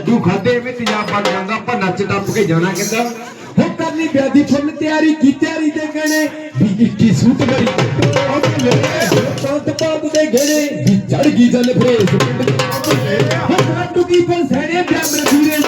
ਲੱਡੂ ਖਾਦੇ ਐਵੇਂ ਤਜਾਬਾ ਕਰਾਂਗਾ ਆਪਾਂ ਨੱਚ ਟੱਪ ਕੇ ਜਾਣਾ ਕਹਿੰਦਾ। ਹੋ ਕਰਨੀ ਵਿਆਦੀ ਫੁੱਲ ਤਿਆਰੀ ਕੀ ਤਿਆਰੀ ਦੇ ਗਣੇ ਵੀ ਇੱਕੀ ਸੂਤ ਗੜੀ ਦੇ ਗਣੇ ਵੀ ਚੜ ਗਈ ਜਲ ਫਰੇਸ ਹੋ ਲੱਡੂ ਕੀ ਪਰ ਸਹਿਣੇ ਬ੍ਰਹਮ ਰਸੂਰੇ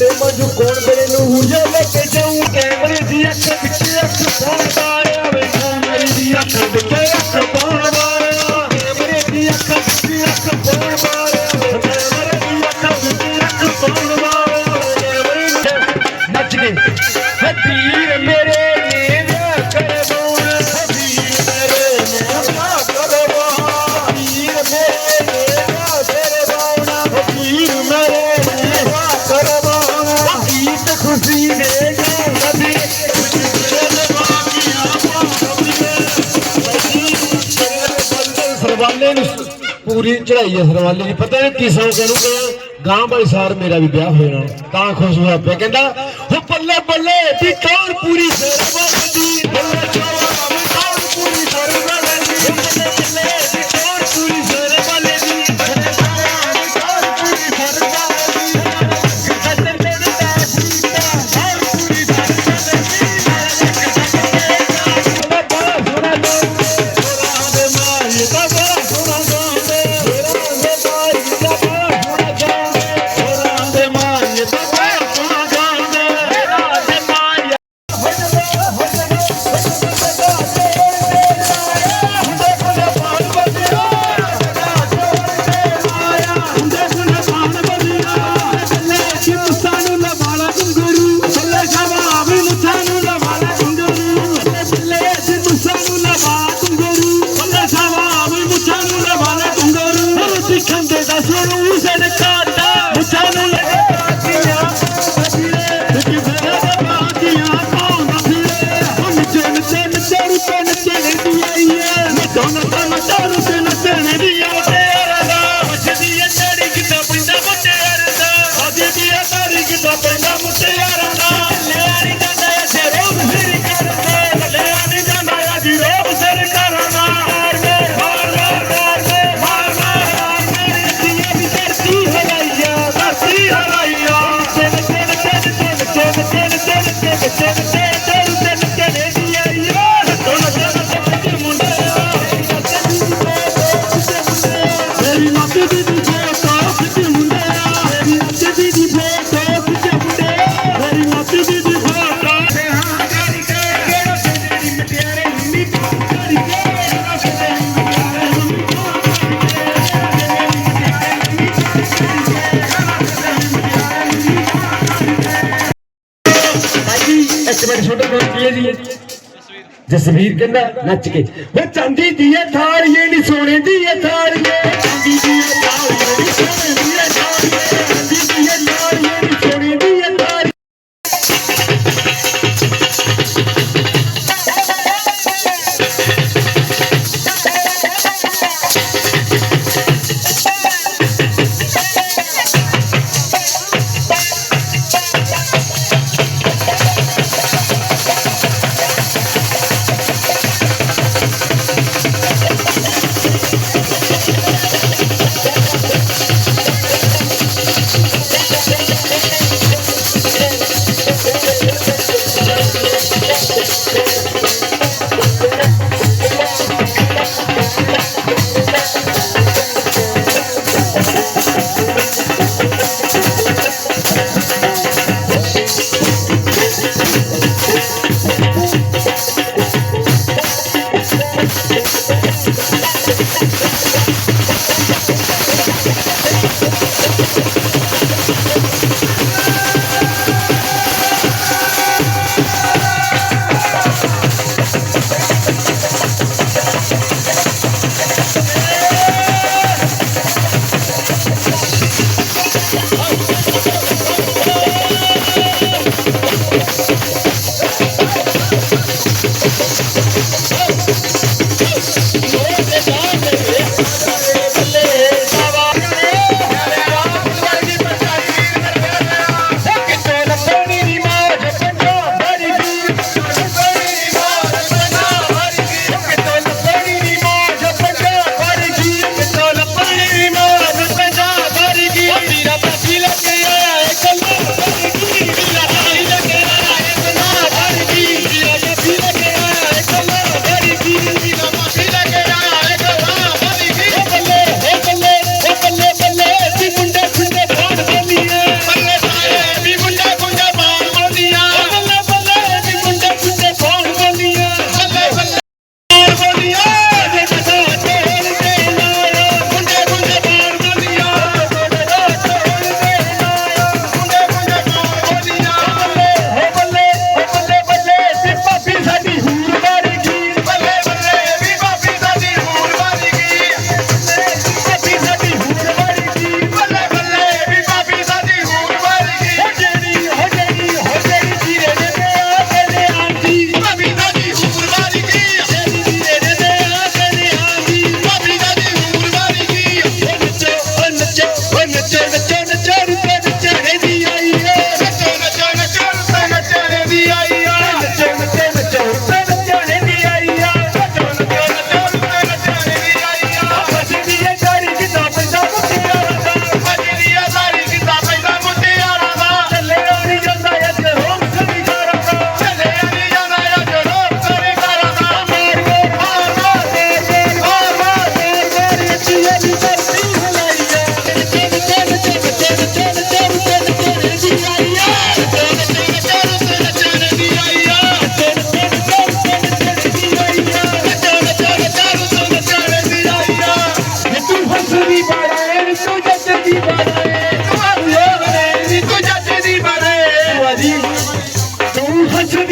તેમજ કોણ ਪੂਰੀ ਚੜਾਈ ਹੈ ਸਰਵਾਲੇ ਦੀ। ਪਤਾ ਨਹੀਂ ਕਿਸੋਂ ਕਹਿੰੂ ਕਿ ਗਾਂ ਬਾਈ ਸਾਰ ਮੇਰਾ ਵੀ ਵਿਆਹ ਹੋਇਆ। ਤਾਂ ਖੁਸ਼ ਹੋਇਆ ਪਿਆ। ਕਹਿੰਦਾ ਹੋ ਬੱਲੇ ਬੱਲੇ, ਵੀ ਕੌਣ ਪੂਰੀ ਸਰਵਾਲੇ ਦੀ ਬੱਲੇ Listen ਜਸਵੀਰ ਕਹਿੰਦਾ ਨੱਚ ਕੇ। ਵੇ ਚਾਂਦੀ ਦੀ ਇਹ ਥਾਲ ਨਹੀਂ ਸੋਨੇ ਦੀ ਇਹ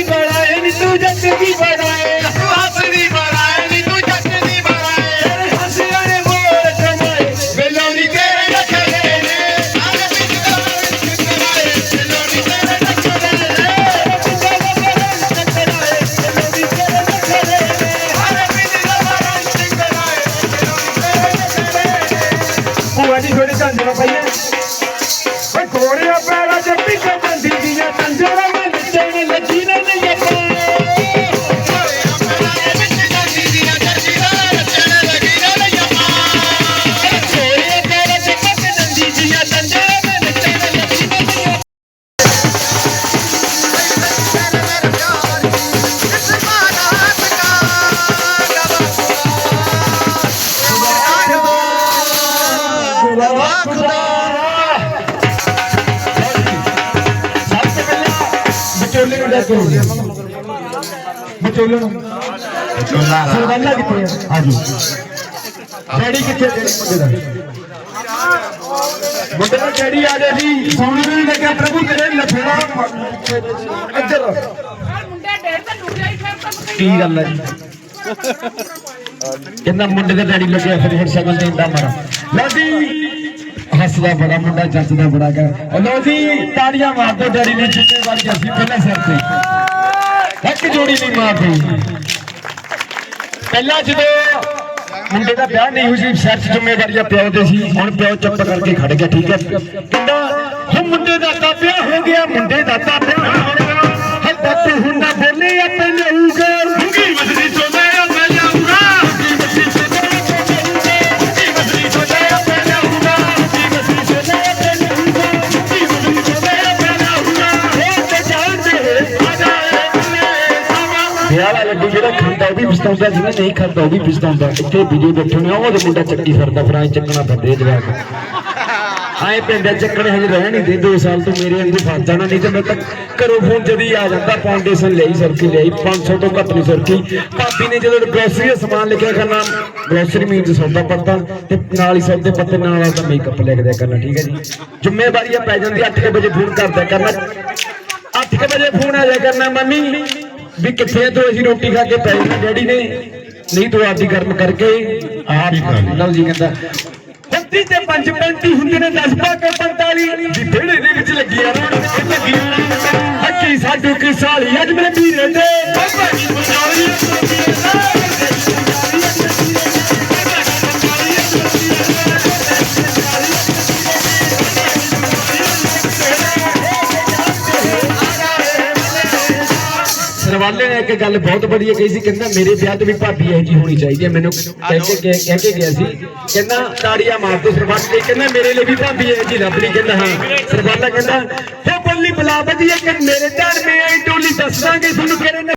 ਹੱਸਦੀ ਬੜਾ ਨੀ ਤੂੰ ਜੱਟ ਦੀ ਬੜਾ ਏ ਤੂੰ ਹੱਸਦੀ ਨੀ ਤੂੰ ਜੱਜ ਦੀ ਬਾੜੇ ਤੇਰੇ ਹੱਸਿਆਂ ਨੇ ਮੋੜ ਕਮਾਏ ਬੇਲੋਨੀ ਤੇਰੇ ਰੱਖੇ ਨੇ। ਸਾਰੇ ਵਿੱਚ ਕਰਾਏ ਬੇਲੋਨੀ ਤੇਰੇ ਰੱਖੇ ਤੇਰੇ ਰੱਖੇ ਨੇ। ਭੂਆ ਜੀ ਥੋੜੇ ਝਾਂਜੇ ਪਾਈਏ ਪਹਿਲਾਂ ਵਿਚੋਲੇ ਨੂੰ ਸਰਦਾਨਾ ਕਿੱਥੇ ਆ ਆਜੋ ਡੈਡੀ ਕਿੱਥੇ ਮੁੰਡੇ ਦਾ ਮੁੰਡੇ ਦਾ ਡੈਡੀ ਆ ਜਾ ਜੀ ਸੋਨੂੰ ਨੂੰ ਲੱਗਿਆ ਪ੍ਰਭੂ ਤੇਰੇ ਲਫੜਾ ਇੱਧਰ ਮੁੰਡਾ ਡੇਢ ਤਾਂ ਡੁੱਬ ਜਾਈ ਫਿਰ ਤਾਂ ਕੀ ਗੱਲ ਹੈ ਜੀ ਕਹਿੰਦਾ ਮੁੰਡੇ ਦਾ ਡੈਡੀ ਲੱਗਿਆ ਫਿਰ ਹੁਣ ਸ਼ਗਨ ਦੇਂਦਾ ਮਾਰਾ। ਲਓ ਜੀ ਹੱਸਦਾ ਬੜਾ, ਮੁੰਡਾ ਜੱਜਦਾ ਬੜਾ ਕਰ ਲਓ ਜੀ, ਤਾੜੀਆਂ ਮਾਰ ਦਿਓ ਡੈਡੀ ਨੇ ਜਿੱਤੇ ਵਾਲੀ ਅਸੀਂ ਪਹਿਲਾਂ ਸਿਰ ਤੇ। ਇੱਕ ਜੋੜੀ ਨਹੀਂ ਮਾਰਦੀ। ਪਹਿਲਾਂ ਜਦੋਂ ਮੁੰਡੇ ਦਾ ਵਿਆਹ ਨਹੀਂ ਹੋਈ ਸੀ, ਸਿਰ ਜ਼ਿੰਮੇਵਾਰੀਆਂ ਪਿਓ ਤੇ ਸੀ, ਹੁਣ ਪਿਓ ਚੁੱਪ ਕਰਕੇ ਖੜ ਗਿਆ, ਠੀਕ ਹੈ। ਕਹਿੰਦਾ, ਹੁਣ ਮੁੰਡੇ ਦਾ ਤਾਂ ਵਿਆਹ ਹੋ ਗਿਆ, ਮੁੰਡੇ ਦਾ ਤਾਂ ਵਿਆਹ ਹੋ ਗਿਆ। ਹੇ ਬੱਤ ਹੁਣ ਬੋਲੇ ਆ ਲਊਗਾ ਉਹ ਵੀ ਪਛਤਾਉਂਦਾ ਜਿਹਨੇ ਨਹੀਂ ਖਾਂਦਾ ਉਹ ਵੀ ਪਛਤਾਉਂਦਾ ਇੱਥੇ ਵੀਡੀਓ ਦੇਖੋ ਨੇ ਉਹਦੇ ਮੁੰਡਾ ਚੱਕੀ ਫਿਰਦਾ ਫਿਰ ਚੱਕਣਾ ਪੈਂਦੇ ਜਵਾਕ। ਆਏ ਪਿੰਡਾਂ ਚੱਕਣੇ ਹਜੇ ਰਹਿ ਨਹੀਂ ਦੇ 2 ਸਾਲ ਤੋਂ ਮੇਰੇ ਅੰਦਰ ਫਸ ਜਾਣਾ, ਨਹੀਂ ਤੇ ਮੈਂ ਤਾਂ ਘਰੋਂ ਫੋਨ ਜਦੀ ਆ ਜਾਂਦਾ ਫਾਊਂਡੇਸ਼ਨ ਲਈ ਸਰਕੀ ਲਈ 500 ਤੋਂ ਘੱਟ ਨਹੀਂ ਸਰਕੀ। ਭਾਬੀ ਨੇ ਜਦੋਂ ਗ੍ਰੋਸਰੀ ਦਾ ਸਮਾਨ ਲਿਖਿਆ ਕਰਨਾ ਗ੍ਰੋਸਰੀ ਮੀਨਸ ਸੌਦਾ ਪੱਤਾ, ਤੇ ਨਾਲ ਹੀ ਸੌਦੇ ਪੱਤੇ, ਨਾਲ ਆਪਦਾ ਮੇਕਅਪ ਲਿਖ ਦਿਆ ਕਰਨਾ, ਠੀਕ ਹੈ ਜੀ। ਜ਼ਿੰਮੇਵਾਰੀਆਂ ਪੈ ਜਾਂਦੀ 8 ਵਜੇ ਫੋਨ ਕਰਦਾ ਕਰਨਾ। 8 ਵਜੇ ਫੋਨ ਆ ਜਾਇਆ ਕਰਨਾ, ਮੰਮੀ। ਵੀ ਕਿੱਥੇ ਆ ਤੂੰ? ਅਸੀਂ ਰੋਟੀ ਖਾ ਕੇ ਪੈ ਡੈਡੀ ਨੇ। ਨਹੀਂ ਤੂੰ ਆਪਦੀ ਗਰਮ ਕਰਕੇ ਆਪ ਲਓ ਜੀ। ਕਹਿੰਦਾ। ਬੱਤੀ ਤੇ ਪੰਜ ਪੈਂਤੀ ਹੁੰਦੇ ਨੇ 10 ਪਾ ਕੇ 45 ਦੀ ਵਿਹੜੇ ਦੇ ਵਿੱਚ ਰੋਣ ਤੇ ਲੱਗੀਆਂ ਹੱਕੀ ਸਾਡੂ ਕੀ ਸਾਲੀ। ਅੱਜ ਮੇਰੇ ਵੀਰੇ ਦੇ। ਬਾਬਾ ਜੀ ਬੁਝਾਈ ਸਰਵਾਲੇ ਨੇ ਇੱਕ ਗੱਲ ਬਹੁਤ ਵਧੀਆ ਕਹੀ ਸੀ ਕਹਿੰਦਾ ਮੇਰੇ ਵਿਆਹ ਤੇ ਵੀ ਭਾਬੀ ਇਹ ਜੀ ਹੋਣੀ ਚਾਹੀਦੀ ਹੈ। ਮੈਨੂੰ ਕਹਿ ਕੇ ਕਹਿ ਕੇ ਗਿਆ ਸੀ। ਕਹਿੰਦਾ ਤਾੜੀਆਂ ਮਾਰ ਦੋ ਸਰਵਾਲੇ ਲਈ ਕਹਿੰਦਾ ਮੇਰੇ ਲਈ ਵੀ ਭਾਬੀ ਇਹ ਜੀ ਰੱਬ ਲਈ ਕਹਿੰਦਾ ਹਾਂ। ਸਰਵਾਲਾ ਕਹਿੰਦਾ ਹੋ ਬੱਲੀ ਬਲਾ ਵਧੀਆ ਕਿ ਮੇਰੇ ਧਰ ਮੇ ਆਈ ਟੋਲੀ ਦੱਸ ਦਾਂਗੇ ਤੁਹਾਨੂੰ ਕਿਹੜੇ